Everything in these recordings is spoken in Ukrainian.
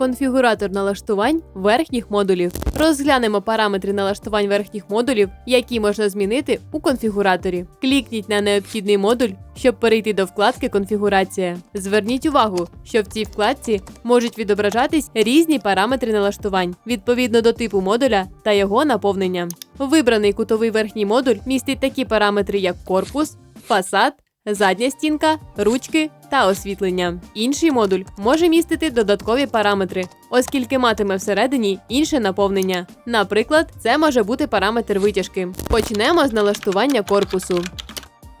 Конфігуратор налаштувань верхніх модулів. Розглянемо параметри налаштувань верхніх модулів, які можна змінити у конфігураторі. Клікніть на необхідний модуль, щоб перейти до вкладки Конфігурація. Зверніть увагу, що в цій вкладці можуть відображатись різні параметри налаштувань відповідно до типу модуля та його наповнення. Вибраний кутовий верхній модуль містить такі параметри, як корпус, фасад, задня стінка, ручки та освітлення. Інший модуль може містити додаткові параметри, оскільки матиме всередині інше наповнення. Наприклад, це може бути параметр витяжки. Почнемо з налаштування корпусу.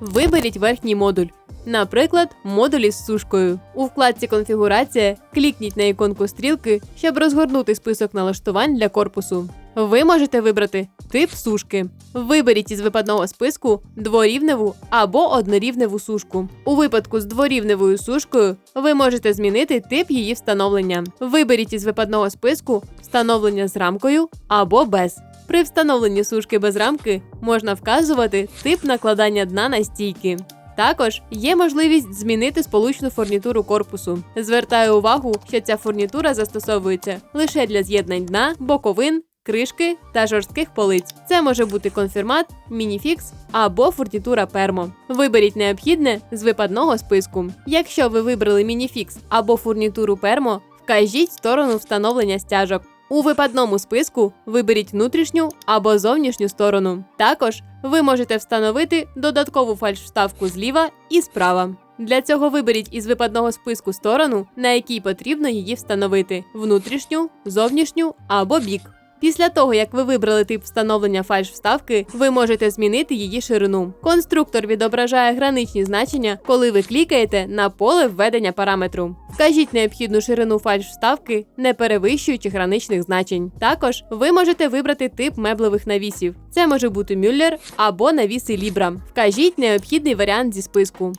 Виберіть верхній модуль. Наприклад, модуль із сушкою. У вкладці Конфігурація клікніть на іконку стрілки, щоб розгорнути список налаштувань для корпусу. Ви можете вибрати тип сушки. Виберіть із випадного списку дворівневу або однорівневу сушку. У випадку з дворівневою сушкою ви можете змінити тип її встановлення. Виберіть із випадного списку встановлення з рамкою або без. При встановленні сушки без рамки можна вказувати тип накладання дна на стійки. Також є можливість змінити сполучну фурнітуру корпусу. Звертаю увагу, що ця фурнітура застосовується лише для з'єднань дна, боковин, кришки та жорстких полиць. Це може бути конфірмат, мініфікс або фурнітура пермо. Виберіть необхідне з випадного списку. Якщо ви вибрали мініфікс або фурнітуру пермо, вкажіть сторону встановлення стяжок. У випадному списку виберіть внутрішню або зовнішню сторону. Також ви можете встановити додаткову фальш-вставку зліва і справа. Для цього виберіть із випадного списку сторону, на якій потрібно її встановити: внутрішню, зовнішню або бік. Після того, як ви вибрали тип встановлення фальш-вставки, ви можете змінити її ширину. Конструктор відображає граничні значення, коли ви клікаєте на поле введення параметру. Вкажіть необхідну ширину фальш-вставки, не перевищуючи граничних значень. Також ви можете вибрати тип меблевих навісів. Це може бути мюллер або навіси лібра. Вкажіть необхідний варіант зі списку.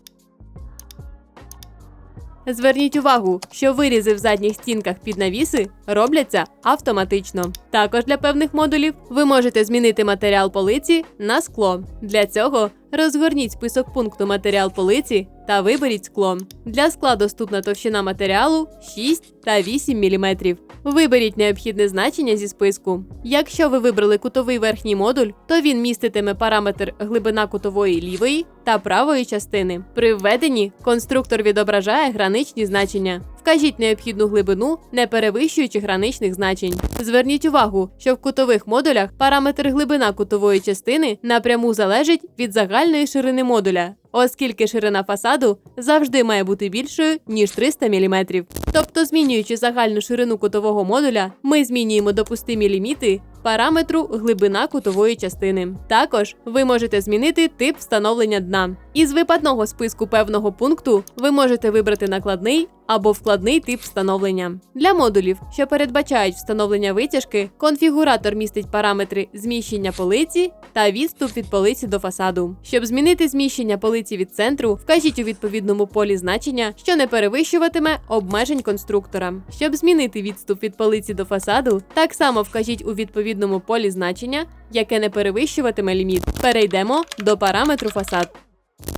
Зверніть увагу, що вирізи в задніх стінках під навіси робляться автоматично. Також для певних модулів ви можете змінити матеріал полиці на скло. Для цього розгорніть список пункту матеріал полиці та виберіть скло. Для скла доступна товщина матеріалу 6 та 8 мм. Виберіть необхідне значення зі списку. Якщо ви вибрали кутовий верхній модуль, то він міститиме параметр глибина кутової лівої та правої частини. При введенні конструктор відображає граничні значення. Вкажіть необхідну глибину, не перевищуючи граничних значень. Зверніть увагу, що в кутових модулях параметр глибина кутової частини напряму залежить від загальної ширини модуля, оскільки ширина фасаду завжди має бути більшою ніж 300 мм. Тобто, змінюючи загальну ширину кутового модуля, ми змінюємо допустимі ліміти параметру глибина кутової частини. Також ви можете змінити тип встановлення дна. Із випадного списку певного пункту ви можете вибрати накладний або вкладний тип встановлення. Для модулів, що передбачають встановлення витяжки, конфігуратор містить параметри зміщення полиці та відступ від полиці до фасаду. Щоб змінити зміщення полиці від центру, вкажіть у відповідному полі значення, що не перевищуватиме обмежень конструктора. Щоб змінити відступ від полиці до фасаду, так само вкажіть у відповідному полі значення, яке не перевищуватиме ліміт. Перейдемо до параметру фасад.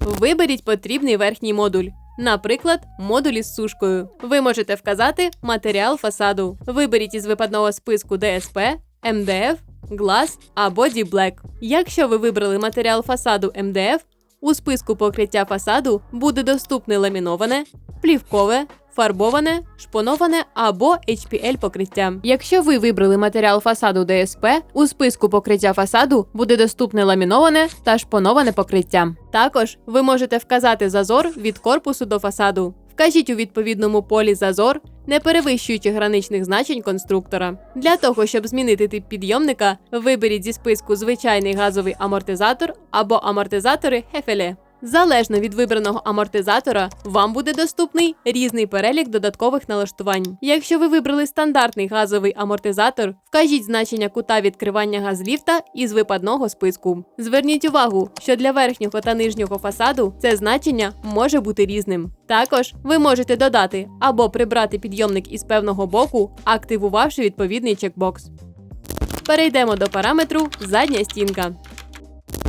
Виберіть потрібний верхній модуль. Наприклад, модулі з сушкою. Ви можете вказати матеріал фасаду. Виберіть із випадного списку ДСП, МДФ, глаз або D-Black. Якщо ви вибрали матеріал фасаду МДФ, у списку покриття фасаду буде доступне ламіноване, плівкове, фарбоване, шпоноване або HPL покриття. Якщо ви вибрали матеріал фасаду ДСП, у списку покриття фасаду буде доступне ламіноване та шпоноване покриття. Також ви можете вказати зазор від корпусу до фасаду. Вкажіть у відповідному полі зазор, не перевищуючи граничних значень конструктора. Для того, щоб змінити тип підйомника, виберіть зі списку звичайний газовий амортизатор або амортизатори Хефеле. Залежно від вибраного амортизатора, вам буде доступний різний перелік додаткових налаштувань. Якщо ви вибрали стандартний газовий амортизатор, вкажіть значення кута відкривання газліфта із випадного списку. Зверніть увагу, що для верхнього та нижнього фасаду це значення може бути різним. Також ви можете додати або прибрати підйомник із певного боку, активувавши відповідний чекбокс. Перейдемо до параметру задня стінка.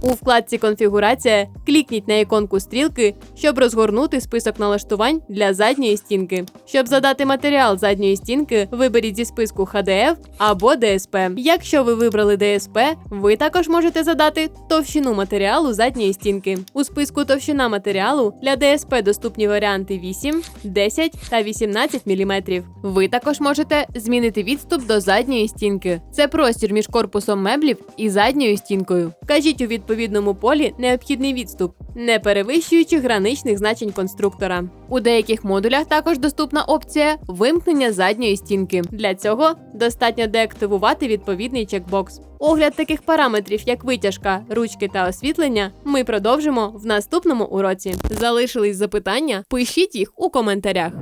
У вкладці Конфігурація клікніть на іконку стрілки, щоб розгорнути список налаштувань для задньої стінки. Щоб задати матеріал задньої стінки, виберіть зі списку HDF або DSP. Якщо ви вибрали DSP, ви також можете задати товщину матеріалу задньої стінки. У списку товщина матеріалу для DSP доступні варіанти 8, 10 та 18 мм. Ви також можете змінити відступ до задньої стінки. Це простір між корпусом меблів і задньою стінкою. Вкажіть у відповідному полі необхідний відступ, не перевищуючи граничних значень конструктора. У деяких модулях також доступна опція вимкнення задньої стінки. Для цього достатньо деактивувати відповідний чекбокс. Огляд таких параметрів, як витяжка, ручки та освітлення, ми продовжимо в наступному уроці. Залишились запитання? Пишіть їх у коментарях.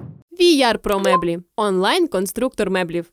VR про меблі онлайн конструктор меблів.